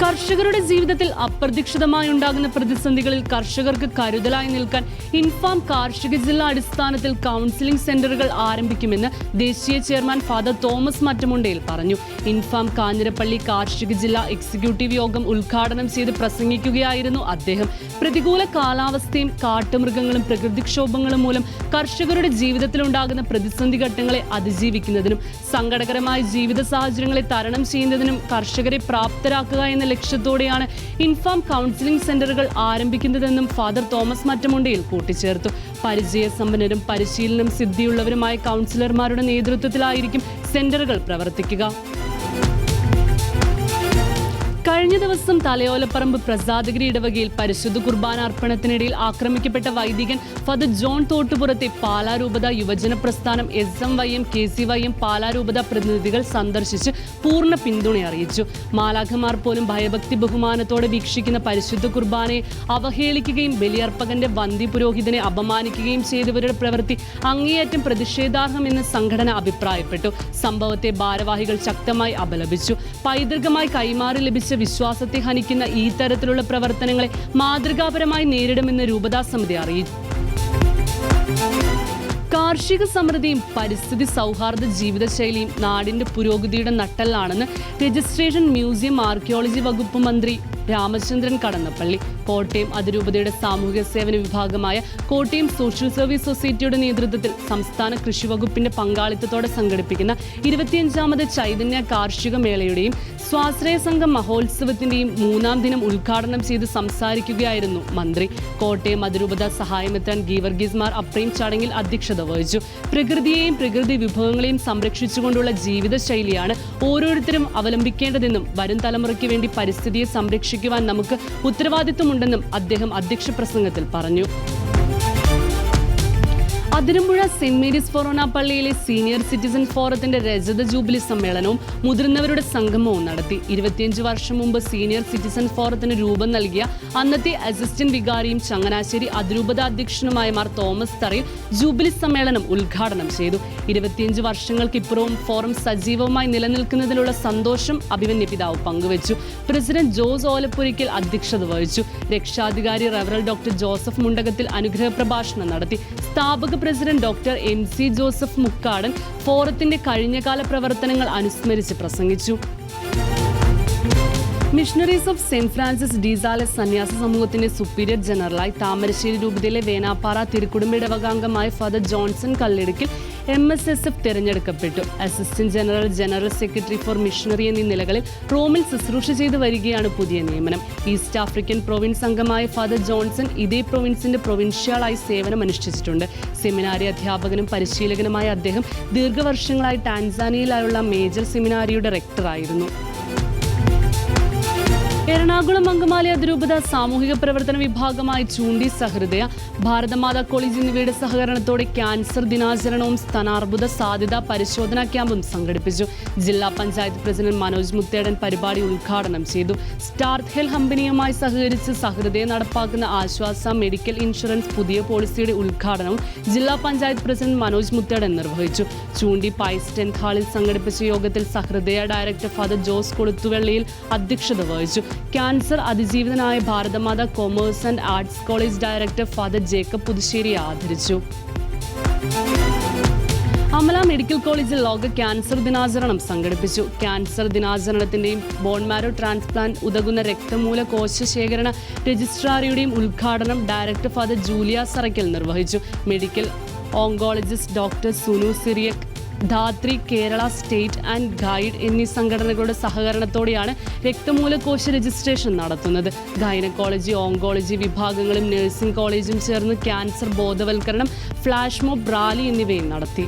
കർഷകരുടെ ജീവിതത്തിൽ അപ്രതീക്ഷിതമായി ഉണ്ടാകുന്ന പ്രതിസന്ധികളിൽ കർഷകർക്ക് കരുതലായി നിൽക്കാൻ ഇൻഫാം കാർഷിക ജില്ലാ അടിസ്ഥാനത്തിൽ കൗൺസിലിംഗ് സെന്ററുകൾ ആരംഭിക്കുമെന്ന് ദേശീയ ചെയർമാൻ ഫാദർ തോമസ് മറ്റമുണ്ടയിൽ പറഞ്ഞു. ഇൻഫാം കാഞ്ഞിരപ്പള്ളി കാർഷിക ജില്ലാ എക്സിക്യൂട്ടീവ് യോഗം ഉദ്ഘാടനം ചെയ്ത് പ്രസംഗിക്കുകയായിരുന്നു അദ്ദേഹം. പ്രതികൂല കാലാവസ്ഥയും കാട്ടുമൃഗങ്ങളും പ്രകൃതിക്ഷോഭങ്ങളും മൂലം കർഷകരുടെ ജീവിതത്തിലുണ്ടാകുന്ന പ്രതിസന്ധി ഘട്ടങ്ങളെ അതിജീവിക്കുന്നതിനും സങ്കടകരമായ ജീവിത സാഹചര്യങ്ങളെ തരണം ചെയ്യുന്നതിനും കർഷകരെ പ്രാപ്തരാക്കുക എന്ന ലക്ഷ്യത്തോടെയാണ് ഇൻഫാം കൗൺസിലിംഗ് സെന്ററുകൾ ആരംഭിക്കുന്നതെന്നും ഫാദർ തോമസ് മറ്റമുണ്ടയിൽ കൂട്ടിച്ചേർത്തു. പരിചയസമ്പന്നരും പരിശീലനം സിദ്ധിയുള്ളവരുമായ കൗൺസിലർമാരുടെ നേതൃത്വത്തിലായിരിക്കും സെന്ററുകൾ പ്രവർത്തിക്കുക. കഴിഞ്ഞ ദിവസം തലയോലപ്പറമ്പ് പ്രസാദഗിരി ഇടവകയിൽ പരിശുദ്ധ കുർബാന അർപ്പണത്തിനിടയിൽ ആക്രമിക്കപ്പെട്ട വൈദികൻ ഫാദർ ജോൺ തോട്ടുപുറത്തെ പാലാരൂപത യുവജന പ്രസ്ഥാനം S M Y M K C Y M പാലാരൂപത പ്രതിനിധികൾ സന്ദർശിച്ച് പൂർണ പിന്തുണ അറിയിച്ചു. മാലാഖമാർ പോലും ഭയഭക്തി ബഹുമാനത്തോടെ വീക്ഷിക്കുന്ന പരിശുദ്ധ കുർബാനയെ അവഹേളിക്കുകയും ബലിയർപ്പകന്റെ വന്തി പുരോഹിതനെ അപമാനിക്കുകയും ചെയ്തവരുടെ പ്രവൃത്തി അങ്ങേയറ്റം പ്രതിഷേധാർഹമെന്ന് സംഘടന അഭിപ്രായപ്പെട്ടു. സംഭവത്തെ ഭാരവാഹികൾ ശക്തമായി അപലപിച്ചു. പൈതൃകമായി കൈമാറി ലഭിച്ച വിശ്വാസത്തെ ഹനിക്കുന്ന ഈ തരത്തിലുള്ള പ്രവർത്തനങ്ങളെ മാതൃകാപരമായി നേരിടുമെന്ന് രൂപതാ സമിതി അറിയിച്ചു. കാർഷിക സമൃദ്ധിയും പരിസ്ഥിതി സൗഹാർദ്ദ ജീവിതശൈലിയും നാടിന്റെ പുരോഗതിയുടെ നട്ടല്ലാണെന്ന് രജിസ്ട്രേഷൻ മ്യൂസിയം ആർക്കിയോളജി വകുപ്പ് മന്ത്രി രാമചന്ദ്രൻ കടന്നപ്പള്ളി കോട്ടയം അതിരൂപതയുടെ സാമൂഹിക സേവന വിഭാഗമായ കോട്ടയം സോഷ്യൽ സർവീസ് സൊസൈറ്റിയുടെ നേതൃത്വത്തിൽ സംസ്ഥാന കൃഷി വകുപ്പിന്റെ പങ്കാളിത്തത്തോടെ സംഘടിപ്പിക്കുന്ന ഇരുപത്തിയഞ്ചാമത് ചൈതന്യ കാർഷിക മേളയുടെയും സ്വാശ്രയ സംഘം മഹോത്സവത്തിന്റെയും മൂന്നാം ദിനം ഉദ്ഘാടനം ചെയ്ത് സംസാരിക്കുകയായിരുന്നു മന്ത്രി. കോട്ടയം അതിരൂപത സഹായമെത്താൻ ഗീവർഗീസ് മാർ അപ്രീം ചടങ്ങിൽ അധ്യക്ഷത വഹിച്ചു. പ്രകൃതിയെയും പ്രകൃതി വിഭവങ്ങളെയും സംരക്ഷിച്ചുകൊണ്ടുള്ള ജീവിതശൈലിയാണ് ഓരോരുത്തരും അവലംബിക്കേണ്ടതെന്നും വരും തലമുറയ്ക്ക് വേണ്ടി പരിസ്ഥിതിയെ സംരക്ഷിക്കുവാൻ നമുക്ക് ഉത്തരവാദിത്വമുണ്ടെന്നും അദ്ദേഹം അധ്യക്ഷ പ്രസംഗത്തിൽ പറഞ്ഞു അതിരമ്പുഴ സെന്റ് മേരീസ് ഫൊറോണ പള്ളിയിലെ സീനിയർ സിറ്റിസൺ ഫോറത്തിന്റെ രജത ജൂബിലി സമ്മേളനവും മുതിർന്നവരുടെ സംഗമവും നടത്തി. ഇരുപത്തിയഞ്ച് വർഷം മുമ്പ് സീനിയർ സിറ്റിസൺ ഫോറത്തിന് രൂപം നൽകിയ അന്നത്തെ അസിസ്റ്റന്റ് വികാരിയും ചങ്ങനാശ്ശേരി അതിരൂപത അധ്യക്ഷനുമായ മാർ തോമസ് തറയിൽ ജൂബിലി സമ്മേളനം ഉദ്ഘാടനം ചെയ്തു. ഇരുപത്തിയഞ്ച് വർഷങ്ങൾക്കിപ്പുറവും ഫോറം സജീവമായി നിലനിൽക്കുന്നതിനുള്ള സന്തോഷം അഭിമന്യ പിതാവ് പങ്കുവച്ചു. പ്രസിഡന്റ് ജോസ് ഓലപ്പുരിക്കൽ അധ്യക്ഷത വഹിച്ചു. രക്ഷാധികാരി റവറൽ ഡോക്ടർ ജോസഫ് മുണ്ടകത്തിൽ അനുഗ്രഹ പ്രഭാഷണം നടത്തി. സ്ഥാപക president doctor M C Joseph Mukkadan ഫോറത്തിന്റെ കഴിഞ്ഞകാല പ്രവർത്തനങ്ങൾ അനുസ്മരിച്ച് പ്രസംഗിച്ചു. Missionaries of saint Francis de Sales സന്യാസ സമൂഹത്തിന്റെ സുപ്പീരിയർ ജനറലായി താമരശ്ശേരി രൂപതയിലെ വേനാപ്പാറ തിരുക്കുടുംബ ഇടവകാംഗമായ father Johnson Kallidukkil M S S F തിരഞ്ഞെടുക്കപ്പെട്ടു. Assistant general general secretary for missionary എന്നീ നിലകളിൽ റോമിൽ ശുശ്രൂഷ ചെയ്തു വരികയാണ് പുതിയ നിയമനം. ഈസ്റ്റ് ആഫ്രിക്കൻ പ്രൊവിൻസ് അംഗമായ ഫാദർ ജോൺസൺ ഇതേ പ്രൊവിൻസിന്റെ പ്രൊവിൻഷ്യലായി സേവനം അനുഷ്ഠിച്ചിട്ടുണ്ട്. സെമിനാരി അധ്യാപകനും പരിശീലകനുമായ അദ്ദേഹം ദീർഘവർഷങ്ങളായി ടാൻസാനിയയിലായുള്ള മേജർ സെമിനാരിയുടെ റെക്ടറായിരുന്നു എറണാകുളം അങ്കമാലി അതിരൂപത സാമൂഹിക പ്രവർത്തന വിഭാഗമായി ചൂണ്ടി സഹൃദയ ഭാരതമാതാ കോളേജ് എന്നിവയുടെ സഹകരണത്തോടെ ക്യാൻസർ ദിനാചരണവും സ്ഥാനാർബുദ സാധ്യതാ പരിശോധനാ ക്യാമ്പും സംഘടിപ്പിച്ചു. ജില്ലാ പഞ്ചായത്ത് പ്രസിഡന്റ് മനോജ് മുത്തേടൻ പരിപാടി ഉദ്ഘാടനം ചെയ്തു. സ്റ്റാർത്ത് ഹെൽ കമ്പനിയുമായി സഹകരിച്ച് സഹൃദയ നടപ്പാക്കുന്ന ആശ്വാസ മെഡിക്കൽ ഇൻഷുറൻസ് പുതിയ പോളിസിയുടെ ഉദ്ഘാടനവും ജില്ലാ പഞ്ചായത്ത് പ്രസിഡന്റ് മനോജ് മുത്തേടൻ നിർവഹിച്ചു. ചൂണ്ടി പൈസ് ടെൻത്ത് ഹാളിൽ സംഘടിപ്പിച്ച യോഗത്തിൽ Sahrudaya director father Jose Koluthuvelliyil അധ്യക്ഷത വഹിച്ചു. Cancer അതിജീവിതനായ Bharathamatha commerce and arts college director father Jacob Puthussery ആദരിച്ചു. അമല മെഡിക്കൽ കോളേജിൽ ലോക ക്യാൻസർ ദിനാചരണം സംഘടിപ്പിച്ചു. ക്യാൻസർ ദിനാചരണത്തിന്റെയും ബോൺമാരോ ട്രാൻസ്പ്ലാന്റ് ഉതകുന്ന രക്തമൂല കോശ ശേഖരണ രജിസ്ട്രാറിയുടെയും ഉദ്ഘാടനം ഡയറക്ടർ ഫാദർ ജൂലിയ സറയ്ക്കൽ നിർവഹിച്ചു. Medical oncologist doctor Sunu Cyriac Dhathri Kerala state and guide എന്നീ സംഘടനകളുടെ സഹകരണത്തോടെയാണ് രക്തമൂലകോശ രജിസ്ട്രേഷൻ നടത്തുന്നത്. ഗൈനക്കോളജി ഓങ്കോളജി വിഭാഗങ്ങളും നഴ്സിംഗ് കോളേജും ചേർന്ന് ക്യാൻസർ ബോധവൽക്കരണം ഫ്ലാഷ് മോബ് റാലി എന്നിവയും നടത്തി.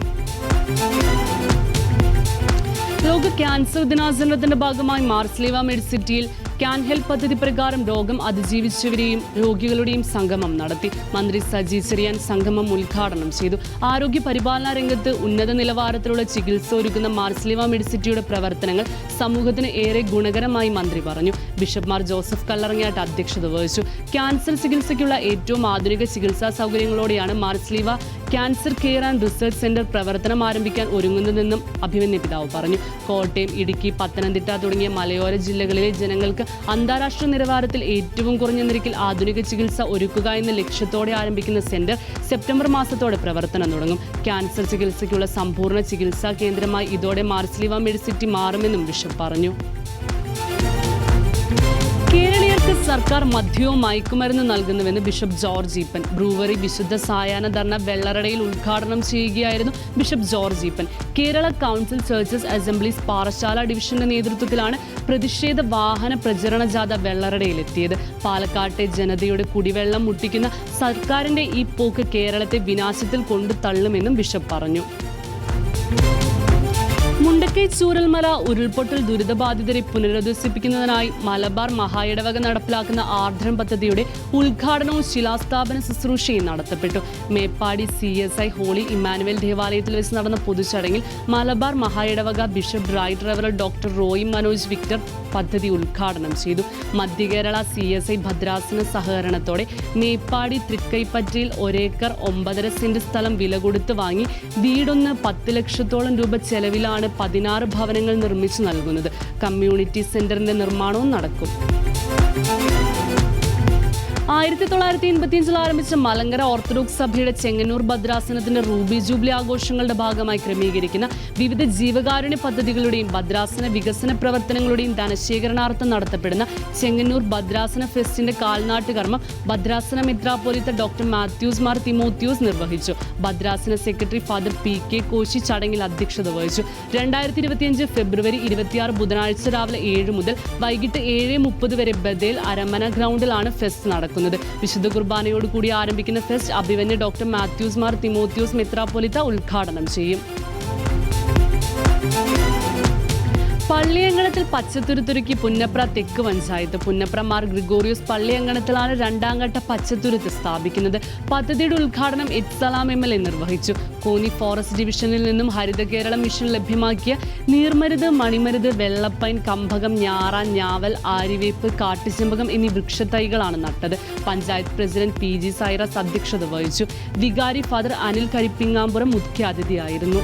ലോക ക്യാൻസർ ദിനാചരണത്തിന്റെ ഭാഗമായി മാർസ്ലീവ മെഡിസിറ്റിയിൽ ക്യാൻ ഹെൽപ്പ് പദ്ധതി പ്രകാരം രോഗം അതിജീവിച്ചവരെയും രോഗികളുടെയും സംഗമം നടത്തി. മന്ത്രി സജി ചെറിയാൻ സംഗമം ഉദ്ഘാടനം ചെയ്തു. ആരോഗ്യ പരിപാലന രംഗത്ത് ഉന്നത നിലവാരത്തിലുള്ള ചികിത്സ ഒരുക്കുന്ന മാർസ്ലിവ മെഡിസിറ്റിയുടെ പ്രവർത്തനങ്ങൾ സമൂഹത്തിന് ഏറെ ഗുണകരമായി മന്ത്രി പറഞ്ഞു. ബിഷപ്പ് മാർ ജോസഫ് കല്ലറങ്ങാട്ട് അധ്യക്ഷത വഹിച്ചു. ക്യാൻസർ ചികിത്സയ്ക്കുള്ള ഏറ്റവും ആധുനിക ചികിത്സാ സൗകര്യങ്ങളോടെയാണ് Marsleeva cancer care and research centre പ്രവർത്തനം ആരംഭിക്കാൻ ഒരുങ്ങുന്നതെന്നും അഭിമന്യ പിതാവ് പറഞ്ഞു. കോട്ടയം ഇടുക്കി പത്തനംതിട്ട തുടങ്ങിയ മലയോര ജില്ലകളിലെ ജനങ്ങൾക്ക് അന്താരാഷ്ട്ര നിലവാരത്തിൽ ഏറ്റവും കുറഞ്ഞ നിരക്കിൽ ആധുനിക ചികിത്സ ഒരുക്കുക എന്ന ലക്ഷ്യത്തോടെ ആരംഭിക്കുന്ന സെന്റർ സെപ്റ്റംബർ മാസത്തോടെ പ്രവർത്തനം തുടങ്ങും. ക്യാൻസർ ചികിത്സയ്ക്കുള്ള സമ്പൂർണ ചികിത്സാ കേന്ദ്രമായി ഇതോടെ മാർസ്ലിവ മെഡിസിറ്റി മാറുമെന്നും ബിഷപ്പ് പറഞ്ഞു. കേരളീയർക്ക് സർക്കാർ മദ്യവും മയക്കുമരുന്ന് നൽകുന്നുവെന്ന് ബിഷപ്പ് ജോർജ് ഈപ്പൻ. ബ്രൂവറി വിശുദ്ധ സായാഹ്ന ധർണ വെള്ളറടയിൽ ഉദ്ഘാടനം ചെയ്യുകയായിരുന്നു bishop George Eapen. Kerala council churches assemblies Parassala ഡിവിഷന്റെ നേതൃത്വത്തിലാണ് പ്രതിഷേധ വാഹന പ്രചരണ ജാഥ വെള്ളറടയിലെത്തിയത്. പാലക്കാട്ടെ ജനതയുടെ കുടിവെള്ളം മുട്ടിക്കുന്ന സർക്കാരിന്റെ ഈ പോക്ക് കേരളത്തെ വിനാശത്തിൽ കൊണ്ടു തള്ളുമെന്നും ബിഷപ്പ് പറഞ്ഞു. മുണ്ടക്കൈ ചൂരൽമല ഉരുൾപൊട്ടൽ ദുരിതബാധിതരെ പുനരധിവസിപ്പിക്കുന്നതിനായി മലബാർ മഹായിടവക നടപ്പിലാക്കുന്ന ആർദ്രം പദ്ധതിയുടെ ഉദ്ഘാടനവും ശിലാസ്ഥാപന ശുശ്രൂഷയും നടത്തപ്പെട്ടു. Meppadi C S I holy Emmanuel ദേവാലയത്തിൽ വെച്ച് നടന്ന പൊതുചടങ്ങിൽ മലബാർ മഹായിടവക ബിഷപ്പ് റൈറ്റ് റവറൽ ഡോക്ടർ റോയി മനോജ് വിക്ടർ പദ്ധതി ഉദ്ഘാടനം ചെയ്തു. മധ്യകേരള സി എസ് ഐ ഭദ്രാസന സഹകരണത്തോടെ മേപ്പാടി തൃക്കൈപ്പറ്റയിൽ ഒരേക്കർ ഒമ്പതര സെന്റ് സ്ഥലം വില കൊടുത്ത് വാങ്ങി. വീടൊന്ന് പത്ത് ലക്ഷത്തോളം രൂപ ചെലവിലാണ് പതിനാറ് ഭവനങ്ങൾ നിർമ്മിച്ചു നൽകുന്നത്. കമ്മ്യൂണിറ്റി സെന്ററിന്റെ നിർമ്മാണവും നടക്കും. ആയിരത്തി തൊള്ളായിരത്തി എൺപത്തിയഞ്ചിൽ ആരംഭിച്ച മലങ്കര ഓർത്തഡോക്സ് സഭയുടെ ചെങ്ങന്നൂർ ഭദ്രാസനത്തിന്റെ റൂബി ജൂബിലി ആഘോഷങ്ങളുടെ ഭാഗമായി ക്രമീകരിക്കുന്ന വിവിധ ജീവകാരുണ്യ പദ്ധതികളുടെയും ഭദ്രാസന വികസന പ്രവർത്തനങ്ങളുടെയും ധനശേഖരണാർത്ഥം നടത്തപ്പെടുന്ന ചെങ്ങന്നൂർ ഭദ്രാസന ഫെസ്റ്റിന്റെ കാൽനാട്ട് കർമ്മം ഭദ്രാസന മിത്രാപോലിത്ത ഡോക്ടർ മാത്യൂസ് മാർ തിമോത്യൂസ് നിർവഹിച്ചു. ഭദ്രാസന secretary father P K Koshy ചടങ്ങിൽ അധ്യക്ഷത വഹിച്ചു. രണ്ടായിരത്തി ഇരുപത്തിയഞ്ച് ഫെബ്രുവരി ഇരുപത്തിയാറ് ബുധനാഴ്ച രാവിലെ ഏഴ് മുതൽ വൈകിട്ട് ഏഴ് മുപ്പത് വരെ ബദേൽ അരമന ഗ്രൗണ്ടിലാണ് ഫെസ്റ്റ് നടക്കുന്നത്. വിശുദ്ധ കുർബാനയോട് കൂടി ആരംഭിക്കുന്ന fest Abhimanya doctor Mathews Mar Timotheus മെത്രാപ്പൊലിത്ത ഉദ്ഘാടനം ചെയ്യും. പള്ളിയങ്കണത്തിൽ പച്ചത്തുരുത്തുരുക്കി പുന്നപ്ര തെക്ക് പഞ്ചായത്ത്. പുന്നപ്ര മാർ ഗ്രിഗോറിയോസ് പള്ളിയങ്കണത്തിലാണ് രണ്ടാം ഘട്ട പച്ചത്തുരുത്ത് സ്ഥാപിക്കുന്നത്. പദ്ധതിയുടെ ഉദ്ഘാടനം ഇത്സലാം എം എൽ എ നിർവഹിച്ചു. കോന്നി ഫോറസ്റ്റ് ഡിവിഷനിൽ നിന്നും ഹരിത കേരളം മിഷൻ ലഭ്യമാക്കിയ നീർമരുത് മണിമരുത് വെള്ളപ്പൈൻ കമ്പകം ഞാറ ഞാവൽ ആരിവേപ്പ് കാട്ടുചെമ്പകം എന്നീ വൃക്ഷത്തൈകളാണ് നട്ടത്. Panchayat president P G Cyrus അധ്യക്ഷത വഹിച്ചു. വികാരി ഫാദർ അനിൽ കരിപ്പിങ്ങാമ്പുറം മുഖ്യാതിഥിയായിരുന്നു.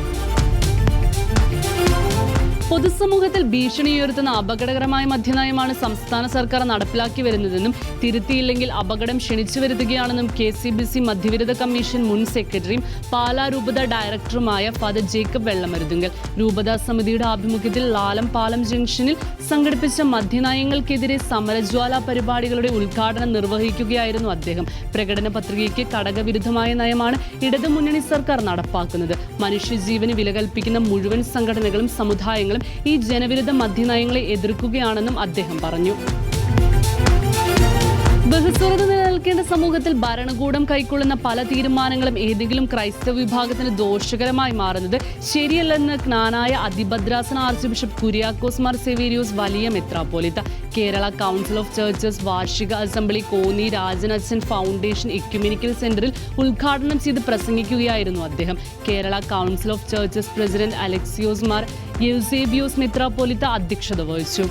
പൊതുസമൂഹത്തിൽ ഭീഷണി ഉയർത്തുന്ന അപകടകരമായ മദ്യനയമാണ് സംസ്ഥാന സർക്കാർ നടപ്പിലാക്കി വരുന്നതെന്നും തിരുത്തിയില്ലെങ്കിൽ അപകടം ക്ഷണിച്ചു വരുത്തുകയാണെന്നും കെ സി ബി സി മദ്യവിരുദ്ധ കമ്മീഷൻ മുൻ സെക്രട്ടറിയും പാലാ രൂപത ഡയറക്ടറുമായ ഫാദർ ജേക്കബ് വെള്ളമരുതുങ്കൽ. രൂപത സമിതിയുടെ ആഭിമുഖ്യത്തിൽ ലാലം പാലം ജംഗ്ഷനിൽ സംഘടിപ്പിച്ച മദ്യനയങ്ങൾക്കെതിരെ സമരജ്വാല പരിപാടികളുടെ ഉദ്ഘാടനം നിർവഹിക്കുകയായിരുന്നു അദ്ദേഹം. പ്രകടന പത്രികയ്ക്ക് കടകവിരുദ്ധമായ നയമാണ് ഇടതുമുന്നണി സർക്കാർ നടപ്പാക്കുന്നത്. മനുഷ്യജീവന് വില കൽപ്പിക്കുന്ന മുഴുവൻ സംഘടനകളും സമുദായങ്ങളും ഈ ജനവിരുദ്ധ മദ്യനയങ്ങളെ എതിർക്കുകയാണെന്നും അദ്ദേഹം പറഞ്ഞു ബഹുസ്വരത നിലനിൽക്കേണ്ട സമൂഹത്തിൽ ഭരണകൂടം കൈക്കൊള്ളുന്ന പല തീരുമാനങ്ങളും ഏതെങ്കിലും ക്രൈസ്തവ വിഭാഗത്തിന് ദോഷകരമായി മാറുന്നത് ശരിയല്ലെന്ന് ജ്ഞാനായ അതിഭദ്രാസന ആർച്ച് ബിഷപ്പ് കുര്യാക്കോസ് മാർ സെവേരിയോസ് വലിയ മെത്രാപ്പോലിത്ത. കേരള കൗൺസിൽ ഓഫ് ചേർച്ചസ് വാർഷിക അസംബ്ലി കോന്നി രാജനച്ചൻ ഫൗണ്ടേഷൻ എക്യുമിനിക്കൽ സെന്ററിൽ ഉദ്ഘാടനം ചെയ്ത് പ്രസംഗിക്കുകയായിരുന്നു അദ്ദേഹം. Kerala council of churches president Alexios Mar Eusebios മെത്രാപ്പോലിത്ത അധ്യക്ഷത വഹിച്ചു.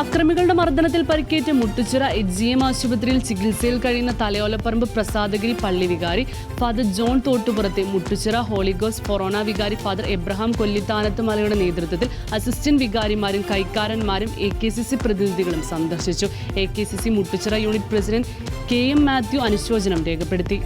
അക്രമികളുടെ മർദ്ദനത്തിൽ പരിക്കേറ്റ് മുട്ടുച്ചിറ എച്ച് ജി എം ആശുപത്രിയിൽ ചികിത്സയിൽ കഴിയുന്ന തലയോലപ്പറമ്പ് പ്രസാദഗിരി പള്ളി വികാരി ഫാദർ ജോൺ തോട്ടുപുറത്തെ മുട്ടുച്ചിറ ഹോളിഗോസ് ഫൊറോണ വികാരി ഫാദർ എബ്രഹാം കൊല്ലിത്താനത്ത് മലയുടെ നേതൃത്വത്തിൽ അസിസ്റ്റന്റ് വികാരിമാരും കൈക്കാരന്മാരും എ കെ സി സി പ്രതിനിധികളും സന്ദർശിച്ചു. A K C C Muttuchira unit president K M Mathew അനുശോചനം രേഖപ്പെടുത്തി.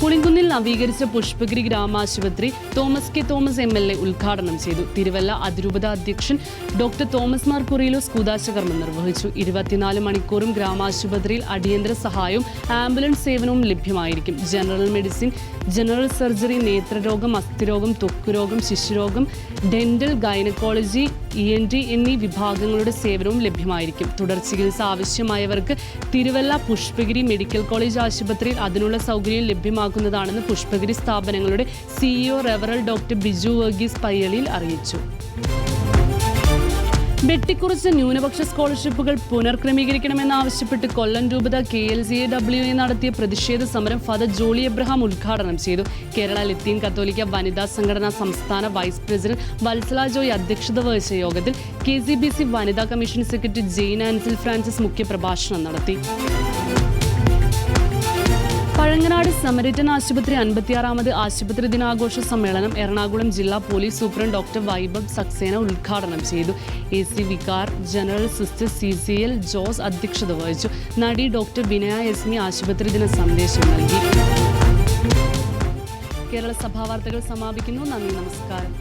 പുളിങ്കുന്നിൽ നവീകരിച്ച Pushpagiri ഗ്രാമാശുപത്രി Thomas K Thomas M L A ഉദ്ഘാടനം ചെയ്തു. തിരുവല്ല അതിരൂപത അധ്യക്ഷൻ ഡോക്ടർ തോമസ് മാർ കുറിയിലോസ് കൂതാശകർമ്മം നിർവഹിച്ചു. ഇരുപത്തിനാല് മണിക്കൂറും ഗ്രാമാശുപത്രിയിൽ അടിയന്തര സഹായവും ആംബുലൻസ് സേവനവും ലഭ്യമായിരിക്കും. ജനറൽ മെഡിസിൻ ജനറൽ സർജറി നേത്രരോഗം അസ്ഥിരോഗം ത്വക്കുരോഗം ശിശുരോഗം dental gynaecology E N T എന്നീ വിഭാഗങ്ങളുടെ സേവനവും ലഭ്യമായിരിക്കും. തുടർ ചികിത്സ ആവശ്യമായവർക്ക് തിരുവല്ല പുഷ്പഗിരി മെഡിക്കൽ കോളേജ് ആശുപത്രിയിൽ അതിനുള്ള സൗകര്യം ലഭ്യമാക്കുന്നതാണെന്ന് പുഷ്പഗിരി സ്ഥാപനങ്ങളുടെ സിഇഒ റെവറൽ ഡോക്ടർ ബിജു വർഗീസ് പയ്യളിയിൽ അറിയിച്ചു. വെട്ടിക്കുറച്ച ന്യൂനപക്ഷ സ്കോളർഷിപ്പുകൾ പുനർക്രമീകരിക്കണമെന്നാവശ്യപ്പെട്ട് കൊല്ലം രൂപത K L C A W A നടത്തിയ പ്രതിഷേധ സമരം ഫാദർ ജോളി എബ്രഹാം ഉദ്ഘാടനം ചെയ്തു. കേരള ലത്തീൻ കത്തോലിക്ക വനിതാ സംഘടനാ സംസ്ഥാന വൈസ് പ്രസിഡന്റ് വത്സല ജോയ് അധ്യക്ഷത വഹിച്ച യോഗത്തിൽ കെ സി ബി സി വനിതാ commission secretary Jain Ansil Francis മുഖ്യപ്രഭാഷണം നടത്തി. പഴങ്ങനാട് സമരിറ്റൻ ആശുപത്രി അൻപത്തിയാറാമത് ആശുപത്രി ദിനാഘോഷ സമ്മേളനം എറണാകുളം ജില്ലാ police superintendent doctor Vaibhav Saxena ഉദ്ഘാടനം ചെയ്തു. A C vicar general sister C C L Jose അധ്യക്ഷത വഹിച്ചു. നടി ഡോക്ടർ വിനയ എസ്മി ആശുപത്രി ദിന സന്ദേശം നൽകി. കേരള സഭാ വാർത്തകൾ സമാപിക്കുന്നു. നന്ദി നമസ്കാരം.